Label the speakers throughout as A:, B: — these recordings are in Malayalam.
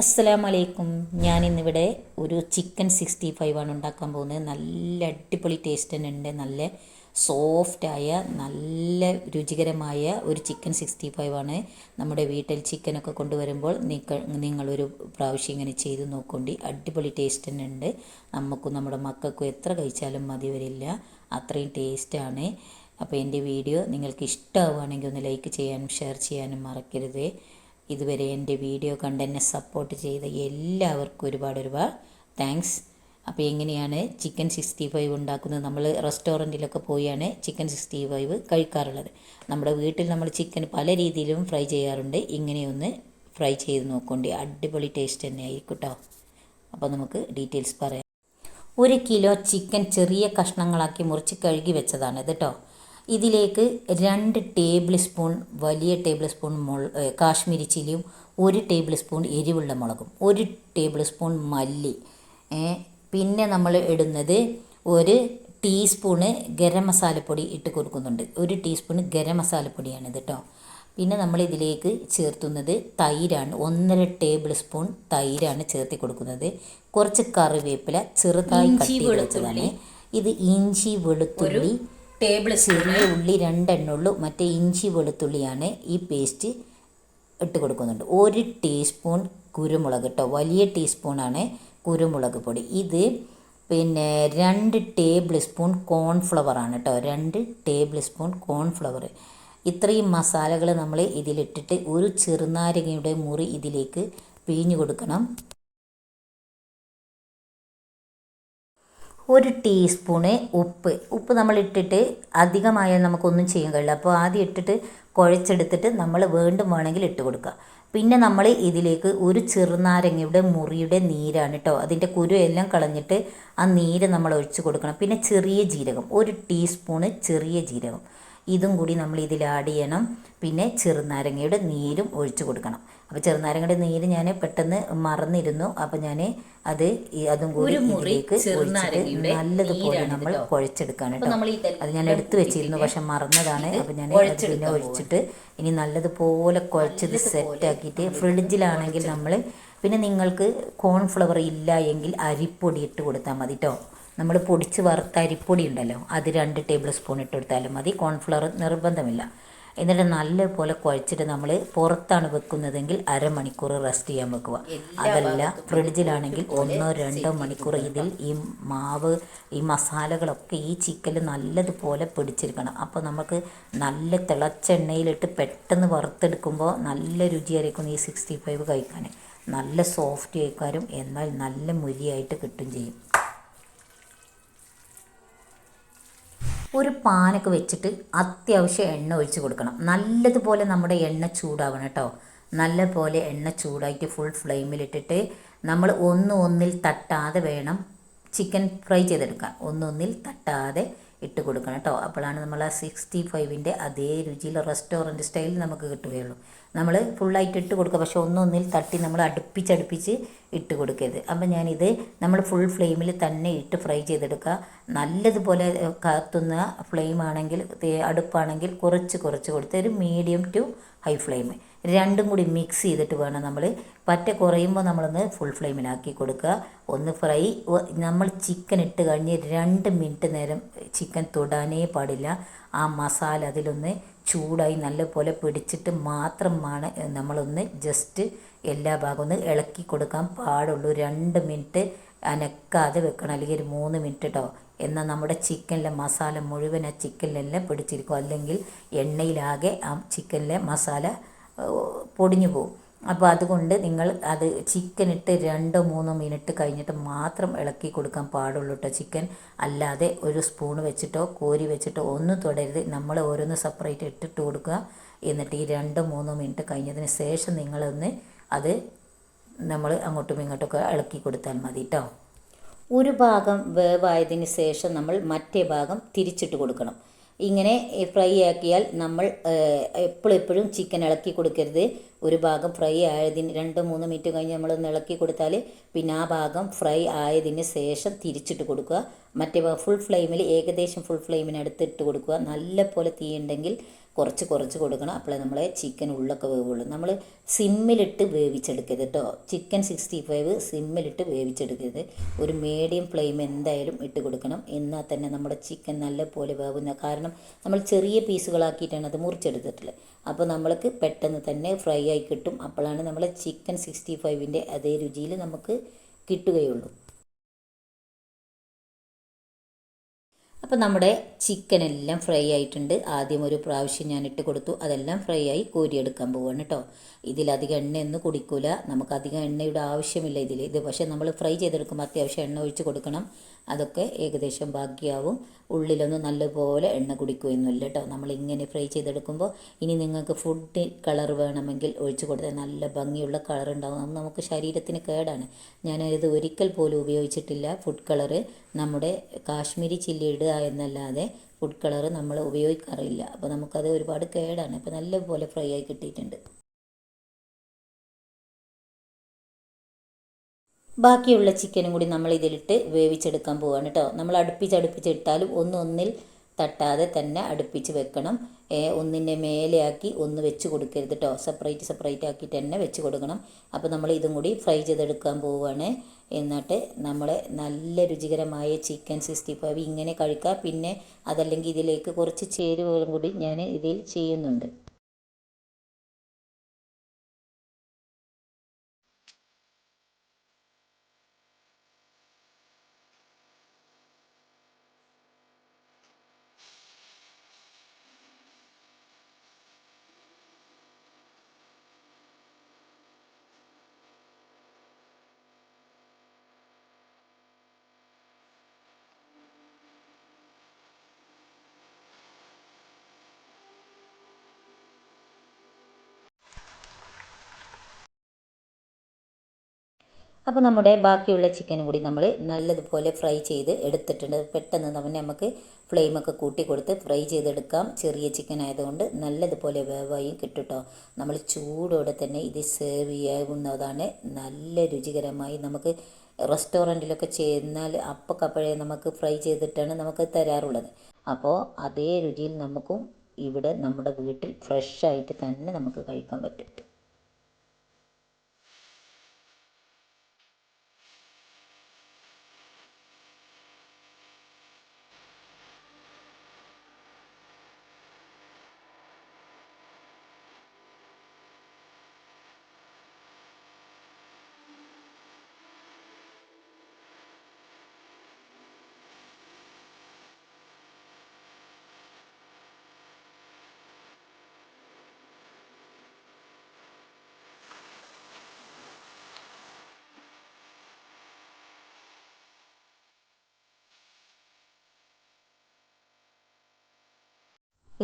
A: അസ്സലാം വലൈക്കും ഞാനിന്നിവിടെ ഒരു ചിക്കൻ സിക്സ്റ്റി ഫൈവ് ആണ് ഉണ്ടാക്കാൻ പോകുന്നത്. നല്ല അടിപൊളി ടേസ്റ്റ് തന്നെ ഉണ്ട്. നല്ല സോഫ്റ്റായ നല്ല രുചികരമായ ഒരു ചിക്കൻ സിക്സ്റ്റി ഫൈവ് ആണ്. നമ്മുടെ വീട്ടിൽ ചിക്കനൊക്കെ കൊണ്ടുവരുമ്പോൾ നിങ്ങളൊരു പ്രാവശ്യം ഇങ്ങനെ ചെയ്ത് നോക്കൊണ്ടി. അടിപൊളി ടേസ്റ്റ് തന്നെ ഉണ്ട്. നമുക്കും നമ്മുടെ മക്കൾക്കും എത്ര കഴിച്ചാലും മതി വരില്ല അത്രയും ടേസ്റ്റാണ് അപ്പോൾ എന്റെ വീഡിയോ നിങ്ങൾക്ക് ഇഷ്ടമാവുകയാണെങ്കിൽ ഒന്ന് ലൈക്ക് ചെയ്യാനും ഷെയർ ചെയ്യാനും മറക്കരുത്. ഇതുവരെ എന്റെ വീഡിയോ കണ്ട് എന്നെ സപ്പോർട്ട് ചെയ്ത എല്ലാവർക്കും ഒരുപാട് ഒരുപാട് താങ്ക്സ് അപ്പോൾ എങ്ങനെയാണ് ചിക്കൻ സിക്സ്റ്റി ഫൈവ് ഉണ്ടാക്കുന്നത്? നമ്മൾ റെസ്റ്റോറന്റിലൊക്കെ പോയാണ് ചിക്കൻ സിക്സ്റ്റി ഫൈവ് കഴിക്കാറുള്ളത്. നമ്മുടെ വീട്ടിൽ നമ്മൾ ചിക്കൻ പല രീതിയിലും ഫ്രൈ ചെയ്യാറുണ്ട്. ഇങ്ങനെയൊന്ന് ഫ്രൈ ചെയ്ത് നോക്കൊണ്ടി. അടിപൊളി ടേസ്റ്റ് തന്നെ ആയിരിക്കും കേട്ടോ അപ്പോൾ നമുക്ക് ഡീറ്റെയിൽസ് പറയാം. ഒരു കിലോ ചിക്കൻ ചെറിയ കഷ്ണങ്ങളാക്കി മുറിച്ച് കഴുകി വെച്ചതാണ് ഇത് കേട്ടോ ഇതിലേക്ക് രണ്ട് ടേബിൾ സ്പൂൺ വലിയ ടേബിൾ സ്പൂൺ മുള കാശ്മീരി ചില്ലിയും ഒരു ടേബിൾ സ്പൂൺ എരിവുള്ള മുളകും ഒരു ടേബിൾ സ്പൂൺ മല്ലി പിന്നെ നമ്മൾ ഇടുന്നത് ഒരു ടീസ്പൂണ് ഗരം മസാലപ്പൊടി ഇട്ട് കൊടുക്കുന്നുണ്ട്. ഒരു ടീസ്പൂൺ ഗരം മസാലപ്പൊടിയാണിത് ഇത് കേട്ടോ പിന്നെ നമ്മൾ ഇതിലേക്ക് ചേർത്തുന്നത് തൈരാണ്. ഒന്നര ടേബിൾ സ്പൂൺ തൈരാണ് ചേർത്തി കൊടുക്കുന്നത്. കുറച്ച് കറിവേപ്പില ചെറുതായി കട്ടി വെളുത്തുള്ളി. ഇത് ഇഞ്ചി വെളുത്തുള്ളി
B: ടേബിൾ
A: ചെറിയ ഉള്ളി രണ്ടെണ്ണുള്ളൂ മറ്റേ ഇഞ്ചി വെളുത്തുള്ളിയാണ് ഈ പേസ്റ്റ് ഇട്ട് കൊടുക്കുന്നുണ്ട്. ഒരു ടീസ്പൂൺ കുരുമുളക് കേട്ടോ വലിയ ടീസ്പൂണാണ് കുരുമുളക് പൊടി. ഇത് പിന്നെ രണ്ട് ടേബിൾ സ്പൂൺ കോൺഫ്ലവറാണ് കേട്ടോ രണ്ട് ടേബിൾ സ്പൂൺ കോൺഫ്ലവർ. ഇത്രയും മസാലകൾ നമ്മൾ ഇതിലിട്ടിട്ട് ഒരു ചെറുനാരങ്ങയുടെ മുറി ഇതിലേക്ക് പിഴിഞ്ഞു കൊടുക്കണം. ഒരു ടീസ്പൂണ് ഉപ്പ്. ഉപ്പ് നമ്മൾ ഇട്ടിട്ട് അധികമായാൽ നമുക്കൊന്നും ചെയ്യാൻ കഴിയില്ല. അപ്പോൾ ആദ്യം ഇട്ടിട്ട് കുഴച്ചെടുത്തിട്ട് നമ്മൾ വീണ്ടും വേണമെങ്കിൽ ഇട്ട് കൊടുക്കുക. പിന്നെ നമ്മൾ ഇതിലേക്ക് ഒരു ചെറുനാരങ്ങയുടെ മുറിയുടെ നീരാണ് കേട്ടോ. അതിന്റെ കുരു എല്ലാം കളഞ്ഞിട്ട് ആ നീര് നമ്മൾ ഒഴിച്ച് കൊടുക്കണം. പിന്നെ ചെറിയ ജീരകം ഒരു ടീസ്പൂണ് ചെറിയ ജീരകം. ഇതും കൂടി നമ്മൾ ഇതിൽ ആഡ് ചെയ്യണം. പിന്നെ ചെറുനാരങ്ങയുടെ നീരും ഒഴിച്ച് കൊടുക്കണം. അപ്പോൾ ചെറുനാരങ്ങയുടെ നീര് ഞാൻ പെട്ടെന്ന് മറന്നിരുന്നു. അപ്പോൾ ഞാൻ അത് ഈ അതും കൂടി ഇതിലേക്ക് നല്ലതുപോലെ നമ്മൾ. കുഴച്ചെടുക്കാണ് കേട്ടോ. അത് ഞാൻ എടുത്തു വെച്ചിരുന്നു പക്ഷെ മറന്നതാണ്. അപ്പോൾ ഞാൻ അത് പിന്നെ ഒഴിച്ചിട്ട് ഇനി നല്ലതുപോലെ കുഴച്ചത് സെറ്റാക്കിയിട്ട് ഫ്രിഡ്ജിലാണെങ്കിൽ നമ്മൾ പിന്നെ നിങ്ങൾക്ക് കോൺഫ്ലവർ ഇല്ല എങ്കിൽ അരിപ്പൊടി ഇട്ട് കൊടുത്താൽ മതി കേട്ടോ. നമ്മൾ പൊടിച്ച് വറുത്ത അരിപ്പൊടി ഉണ്ടല്ലോ അത് രണ്ട് ടേബിൾ സ്പൂൺ ഇട്ട് കൊടുത്താലും മതി. കോൺഫ്ലവർ നിർബന്ധമില്ല. എന്നിട്ട് നല്ലപോലെ കുഴച്ചിട്ട് നമ്മൾ പുറത്താണ് വെക്കുന്നതെങ്കിൽ അരമണിക്കൂർ റെസ്റ്റ് ചെയ്യാൻ വെക്കുക. അതല്ല ഫ്രിഡ്ജിലാണെങ്കിൽ ഒന്നോ രണ്ടോ മണിക്കൂർ ഇതിൽ ഈ മാവ് ഈ മസാലകളൊക്കെ ഈ ചിക്കൻ നല്ലതുപോലെ പിടിച്ചിരിക്കണം അപ്പോൾ നമുക്ക് നല്ല തിളച്ച എണ്ണയിലിട്ട് പെട്ടെന്ന് വറുത്തെടുക്കുമ്പോൾ നല്ല രുചിയായിരിക്കും ഈ സിക്സ്റ്റി ഫൈവ് കഴിക്കാൻ. നല്ല സോഫ്റ്റ് കഴിക്കാനും എന്നാൽ നല്ല മുരിയായിട്ട് കിട്ടും ചെയ്യും. ഒരു പാനൊക്കെ വെച്ചിട്ട് അത്യാവശ്യം എണ്ണ ഒഴിച്ച് കൊടുക്കണം. നല്ലതുപോലെ നമ്മുടെ എണ്ണ ചൂടാവണം കേട്ടോ. നല്ലപോലെ എണ്ണ ചൂടായിട്ട് ഫുൾ ഫ്ലെയിമിലിട്ടിട്ട് നമ്മൾ ഒന്ന് ഒന്നിൽ തട്ടാതെ വേണം ചിക്കൻ ഫ്രൈ ചെയ്തെടുക്കാൻ. ഒന്നൊന്നിൽ തട്ടാതെ ഇട്ട് കൊടുക്കണം കേട്ടോ. അപ്പോഴാണ് നമ്മൾ ആ സിക്സ്റ്റി ഫൈവിന്റെ അതേ രുചിയിൽ റെസ്റ്റോറന്റ് സ്റ്റൈലിൽ നമുക്ക് കിട്ടുകയുള്ളൂ. നമ്മൾ ഫുള്ളായിട്ട് ഇട്ട് കൊടുക്കുക. പക്ഷെ ഒന്നൊന്നിൽ തട്ടി നമ്മൾ അടുപ്പിച്ചടുപ്പിച്ച് ഇട്ട് കൊടുക്കരുത്. അപ്പം ഞാനിത് നമ്മൾ ഫുൾ ഫ്ലെയിമിൽ തന്നെ ഇട്ട് ഫ്രൈ ചെയ്തെടുക്കുക. നല്ലതുപോലെ കത്തുന്ന ഫ്ലെയിം ആണെങ്കിൽ അടുപ്പാണെങ്കിൽ കുറച്ച് കുറച്ച് കൊടുത്ത് ഒരു മീഡിയം ടു ഹൈ ഫ്ലെയിം രണ്ടും കൂടി മിക്സ് ചെയ്തിട്ട് വേണം നമ്മൾ പറ്റ കുറയുമ്പോൾ നമ്മളൊന്ന് ഫുൾ ഫ്ലെയിമിലാക്കി കൊടുക്കുക. ഒന്ന് ഫ്രൈ നമ്മൾ ചിക്കൻ ഇട്ട് കഴിഞ്ഞ് രണ്ട് മിനിറ്റ് നേരം ചിക്കൻ തൊടാനേ പാടില്ല. ആ മസാല അതിലൊന്ന് ചൂടായി നല്ലപോലെ പിടിച്ചിട്ട് മാത്രമാണ് നമ്മളൊന്ന് ജസ്റ്റ് എല്ലാ ഭാഗവും ഒന്ന് ഇളക്കി കൊടുക്കാൻ പാടുള്ളൂ. രണ്ട് മിനിറ്റ് അനക്കാതെ വെക്കണം. അല്ലെങ്കിൽ ഒരു മൂന്ന് മിനിറ്റ് കേട്ടോ എന്നാൽ നമ്മുടെ ചിക്കനിലെ മസാല മുഴുവൻ ആ ചിക്കനിലെല്ലാം പിടിച്ചിരിക്കും. അല്ലെങ്കിൽ എണ്ണയിലാകെ ആ ചിക്കനിലെ മസാല പൊടിഞ്ഞു പോകും. അപ്പോൾ അതുകൊണ്ട് നിങ്ങൾ അത് ചിക്കൻ ഇട്ട് രണ്ടോ മൂന്നോ മിനിറ്റ് കഴിഞ്ഞിട്ട് മാത്രം ഇളക്കി കൊടുക്കാൻ പാടുള്ളൂ കേട്ടോ ചിക്കൻ. അല്ലാതെ ഒരു സ്പൂൺ വെച്ചിട്ടോ കോരി വെച്ചിട്ടോ ഒന്നും തുടരുത്. നമ്മൾ ഓരോന്ന് സെപ്പറേറ്റ് ഇട്ടിട്ട് കൊടുക്കുക. എന്നിട്ട് ഈ രണ്ടോ മൂന്നോ മിനിറ്റ് കഴിഞ്ഞതിന് ശേഷം നിങ്ങളൊന്ന് അത് നമ്മൾ അങ്ങോട്ടും ഇങ്ങോട്ടൊക്കെ ഇളക്കി കൊടുത്താൽ മതി കേട്ടോ ഒരു ഭാഗം വേവായതിന് ശേഷം നമ്മൾ മറ്റേ ഭാഗം തിരിച്ചിട്ട് കൊടുക്കണം. ഇങ്ങനെ ഫ്രൈ ആക്കിയാൽ നമ്മൾ എപ്പോഴും എപ്പോഴും ചിക്കൻ ഇളക്കി കൊടുക്കരുത്. ഒരു ഭാഗം ഫ്രൈ ആയതിന് രണ്ട് മൂന്ന് മിനിറ്റ് കഴിഞ്ഞ് നമ്മളൊന്ന് ഇളക്കി കൊടുത്താൽ പിന്നെ ആ ഭാഗം ഫ്രൈ ആയതിന് ശേഷം തിരിച്ചിട്ട് കൊടുക്കുക. മറ്റേ ഫുൾ ഫ്ലെയിമിൽ ഏകദേശം ഫുൾ ഫ്ലെയിമിനടുത്ത് ഇട്ട് കൊടുക്കുക. നല്ല പോലെ തീ ഉണ്ടെങ്കിൽ കുറച്ച് കുറച്ച് കൊടുക്കണം. അപ്പോഴേ നമ്മളെ ചിക്കൻ ഉള്ളൊക്കെ വേവുള്ളൂ. നമ്മൾ സിമ്മിലിട്ട് വേവിച്ചെടുക്കരുത് കേട്ടോ ചിക്കൻ സിക്സ്റ്റി ഫൈവ് സിമ്മിലിട്ട് വേവിച്ചെടുക്കരുത്. ഒരു മീഡിയം ഫ്ലെയിം എന്തായാലും ഇട്ട് കൊടുക്കണം. എന്നാൽ തന്നെ നമ്മുടെ ചിക്കൻ നല്ലപോലെ വേവുന്ന കാരണം നമ്മൾ ചെറിയ പീസുകളാക്കിയിട്ടാണ് അത് മുറിച്ചെടുത്തിട്ടുള്ളത്. അപ്പോൾ നമ്മൾക്ക് പെട്ടെന്ന് തന്നെ ഫ്രൈ ആയി കിട്ടും. അപ്പോഴാണ് നമ്മളെ ചിക്കൻ സിക്സ്റ്റി ഫൈവിന്റെ അതേ രുചിയിൽ നമുക്ക് കിട്ടുകയുള്ളൂ. അപ്പോൾ നമ്മുടെ ചിക്കൻ എല്ലാം ഫ്രൈ ആയിട്ടുണ്ട്. ആദ്യം ഒരു പ്രാവശ്യം ഞാൻ ഇട്ട് കൊടുത്തു. അതെല്ലാം ഫ്രൈ ആയി കോരിയെടുക്കാൻ പോവാണ് കേട്ടോ ഇതിലധികം എണ്ണയൊന്നും കുടിക്കൂല. നമുക്ക് അധികം എണ്ണയുടെ ആവശ്യമില്ല ഇതിൽ ഇത് പക്ഷേ നമ്മൾ ഫ്രൈ ചെയ്തെടുക്കുമ്പോൾ അത്യാവശ്യം എണ്ണ ഒഴിച്ച് കൊടുക്കണം. അതൊക്കെ ഏകദേശം ബാക്കിയാവും. ഉള്ളിലൊന്നും നല്ലപോലെ എണ്ണ കുടിക്കുകയൊന്നുമില്ല കേട്ടോ നമ്മൾ ഇങ്ങനെ ഫ്രൈ ചെയ്തെടുക്കുമ്പോൾ ഇനി നിങ്ങൾക്ക് ഫുഡ് കളർ വേണമെങ്കിൽ ഒഴിച്ചു കൊടുത്താൽ നല്ല ഭംഗിയുള്ള കളർ ഉണ്ടാവും. നമുക്ക് ശരീരത്തിന് കേടാണ്. ഞാനത് ഒരിക്കൽ പോലും ഉപയോഗിച്ചിട്ടില്ല. ഫുഡ് കളറ് നമ്മുടെ കാശ്മീരി ചില്ലി ഇടുക എന്നല്ലാതെ ഫുഡ് കളർ നമ്മൾ ഉപയോഗിക്കാറില്ല. അപ്പോൾ നമുക്കത് ഒരുപാട് കേടാണ്. അപ്പോൾ നല്ലപോലെ ഫ്രൈ ആയി കിട്ടിയിട്ടുണ്ട്. ബാക്കിയുള്ള ചിക്കനും കൂടി നമ്മൾ ഇതിലിട്ട് വേവിച്ചെടുക്കാൻ പോവാണ് കേട്ടോ. നമ്മൾ അടുപ്പിച്ച് ഒന്ന് ഒന്നിൽ തട്ടാതെ തന്നെ അടുപ്പിച്ച് വെക്കണം. ഒന്നിന്റെ മേലെയാക്കി ഒന്ന് വെച്ച് കൊടുക്കരുത് കേട്ടോ. സെപ്പറേറ്റ് സെപ്പറേറ്റ് ആക്കിയിട്ട് തന്നെ വെച്ച് കൊടുക്കണം. അപ്പോൾ നമ്മൾ ഇതും കൂടി ഫ്രൈ ചെയ്തെടുക്കാൻ പോവുകയാണ് എന്നിട്ട് നമ്മൾ നല്ല രുചികരമായ ചിക്കൻ സിക്സ്റ്റി ഫൈവ് ഇങ്ങനെ കഴിക്കുക പിന്നെ അതല്ലെങ്കിൽ ഇതിലേക്ക് കുറച്ച് ചേരുവകളും കൂടി ഞാൻ ഇതിൽ ചെയ്യുന്നുണ്ട്. അപ്പോൾ നമ്മുടെ ബാക്കിയുള്ള ചിക്കനും കൂടി നമ്മൾ നല്ലതുപോലെ ഫ്രൈ ചെയ്ത് എടുത്തിട്ടുണ്ട്. പെട്ടെന്ന് തന്നെ നമുക്ക് ഫ്ലെയിമൊക്കെ കൂട്ടി കൊടുത്ത് ഫ്രൈ ചെയ്തെടുക്കാം. ചെറിയ ചിക്കൻ ആയതുകൊണ്ട് നല്ലതുപോലെ വേവായും കിട്ടുട്ടോ. നമ്മൾ ചൂടോടെ തന്നെ ഇത് സേർവ് ചെയ്യാവുന്നതാണ്. നല്ല രുചികരമായി നമുക്ക് റെസ്റ്റോറന്റിലൊക്കെ ചെന്നാൽ അപ്പക്കപ്പഴേ നമുക്ക് ഫ്രൈ ചെയ്തിട്ടാണ് നമുക്ക് തരാറുള്ളത്. അപ്പോൾ അതേ രുചിയിൽ നമുക്കും ഇവിടെ നമ്മുടെ വീട്ടിൽ ഫ്രഷ് ആയിട്ട് തന്നെ നമുക്ക് കഴിക്കാൻ പറ്റും.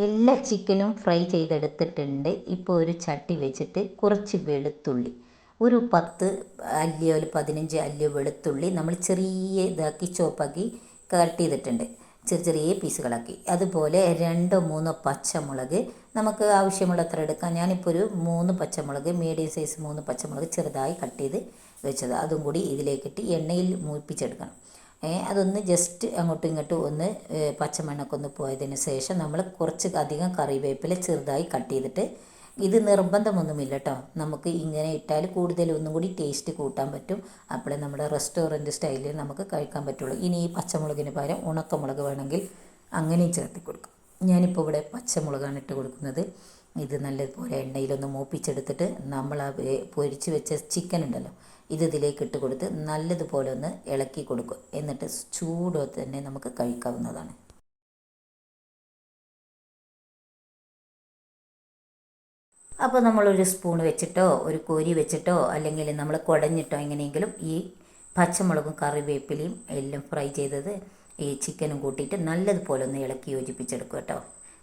A: എല്ലാ ചിക്കനും ഫ്രൈ ചെയ്തെടുത്തിട്ടുണ്ട്. ഇപ്പോൾ ഒരു ചട്ടി വെച്ചിട്ട് കുറച്ച് വെളുത്തുള്ളി. ഒരു പത്ത് അല്ലിയോ ഒരു പതിനഞ്ച് അല്ലിയോ വെളുത്തുള്ളി നമ്മൾ ചെറിയ ഇതാക്കി ചോപ്പാക്കി കട്ട് ചെയ്തിട്ടുണ്ട്. ചെറിയ ചെറിയ പീസുകളാക്കി. അതുപോലെ രണ്ടോ മൂന്നോ പച്ചമുളക് നമുക്ക് ആവശ്യമുള്ളത്ര എടുക്കാം. ഞാനിപ്പോൾ ഒരു മൂന്ന് പച്ചമുളക് മീഡിയം സൈസ് മൂന്ന് പച്ചമുളക് ചെറുതായി കട്ട് ചെയ്ത് വെച്ചത്. അതും കൂടി ഇതിലേക്കിട്ട് എണ്ണയിൽ മൂപ്പിച്ചെടുക്കണം. അതൊന്ന് ജസ്റ്റ് അങ്ങോട്ടും ഇങ്ങോട്ടും ഒന്ന് പച്ചമണ്ണൊക്കെ ഒന്ന് പോയതിന് ശേഷം നമ്മൾ കുറച്ച് അധികം കറിവേപ്പില ചെറുതായി കട്ട് ചെയ്തിട്ട് ഇത് നിർബന്ധമൊന്നുമില്ല കേട്ടോ നമുക്ക് ഇങ്ങനെ ഇട്ടാൽ കൂടുതൽ ഒന്നും കൂടി ടേസ്റ്റ് കൂട്ടാൻ പറ്റും. അപ്പോഴേ നമ്മുടെ റെസ്റ്റോറന്റ് സ്റ്റൈലിൽ നമുക്ക് കഴിക്കാൻ പറ്റുള്ളൂ. ഇനി ഈ പച്ചമുളകിന് പകരം ഉണക്കമുളക് വേണമെങ്കിൽ അങ്ങനെയും ചേർത്തി കൊടുക്കും. ഞാനിപ്പോൾ ഇവിടെ പച്ചമുളകാണ് ഇട്ട് കൊടുക്കുന്നത്. ഇത് നല്ലതുപോലെ എണ്ണയിലൊന്ന് മൂപ്പിച്ചെടുത്തിട്ട് നമ്മൾ ആ പൊരിച്ച് വെച്ച ചിക്കൻ ഉണ്ടല്ലോ ഇത് ഇതിലേക്ക് ഇട്ട് കൊടുത്ത് നല്ലതുപോലെ ഒന്ന് ഇളക്കി കൊടുക്കും. എന്നിട്ട് ചൂടോ തന്നെ നമുക്ക് കഴിക്കാവുന്നതാണ്. അപ്പോൾ നമ്മളൊരു സ്പൂൺ വെച്ചിട്ടോ ഒരു കോരി വെച്ചിട്ടോ അല്ലെങ്കിൽ നമ്മൾ കുടഞ്ഞിട്ടോ എങ്ങനെയെങ്കിലും ഈ പച്ചമുളകും കറിവേപ്പിലയും എല്ലാം ഫ്രൈ ചെയ്തത് ഈ ചിക്കനും കൂട്ടിയിട്ട് നല്ലതുപോലെ ഒന്ന് ഇളക്കി യോജിപ്പിച്ചെടുക്കും കേട്ടോ.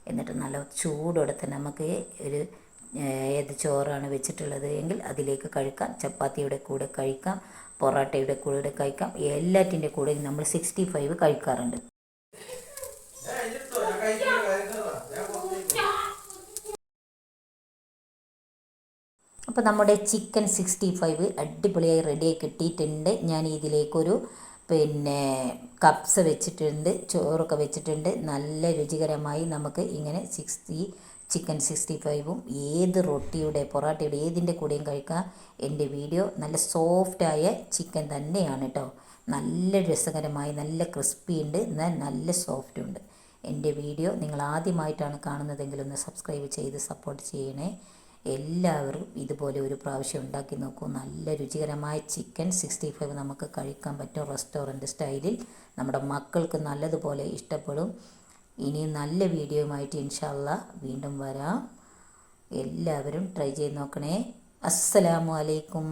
A: എന്നിട്ട് നല്ല ചൂടോടെ തന്നെ നമുക്ക് ഒരു ഏത് ചോറാണ് വെച്ചിട്ടുള്ളത് എങ്കിൽ അതിലേക്ക് കഴിക്കാം. ചപ്പാത്തിയുടെ കൂടെ കഴിക്കാം പൊറോട്ടയുടെ കൂടെ കഴിക്കാം. എല്ലാറ്റിന്റെ കൂടെ നമ്മൾ സിക്സ്റ്റി ഫൈവ് കഴിക്കാറുണ്ട്. അപ്പോൾ നമ്മുടെ ചിക്കൻ സിക്സ്റ്റി ഫൈവ് അടിപൊളിയായി റെഡിയായി കിട്ടിയിട്ടുണ്ട്. ഞാൻ ഇതിലേക്കൊരു പിന്നെ കപ്സ് വെച്ചിട്ടുണ്ട് ചോറൊക്കെ വെച്ചിട്ടുണ്ട്. നല്ല രുചികരമായി നമുക്ക് ഇങ്ങനെ സിക്സ്റ്റി ചിക്കൻ സിക്സ്റ്റി ഫൈവും ഏത് റൊട്ടിയുടെ പൊറാട്ടയുടെ ഏതിന്റെ കൂടെയും കഴിക്കാം. എന്റെ വീഡിയോ നല്ല സോഫ്റ്റായ ചിക്കൻ തന്നെയാണ് കേട്ടോ നല്ല രസകരമായി നല്ല ക്രിസ്പി ഉണ്ട് എന്നാൽ നല്ല സോഫ്റ്റ് ഉണ്ട്. എന്റെ വീഡിയോ നിങ്ങൾ ആദ്യമായിട്ടാണ് കാണുന്നതെങ്കിൽ ഒന്ന് സബ്സ്ക്രൈബ് ചെയ്ത് സപ്പോർട്ട് ചെയ്യണേ. എല്ലാവരും ഇതുപോലെ ഒരു പ്രാവശ്യം ഉണ്ടാക്കി നോക്കൂ. നല്ല രുചികരമായ ചിക്കൻ സിക്സ്റ്റി ഫൈവ് നമുക്ക് കഴിക്കാൻ പറ്റും റെസ്റ്റോറന്റ് സ്റ്റൈലിൽ നമ്മുടെ മക്കൾക്ക് നല്ലതുപോലെ ഇഷ്ടപ്പെടും. ഇനി നല്ല വീഡിയോയുമായിട്ട് ഇൻഷാല്ല വീണ്ടും വരാം. എല്ലാവരും ട്രൈ ചെയ്ത് നോക്കണേ. അസ്സലാമു അലൈക്കും.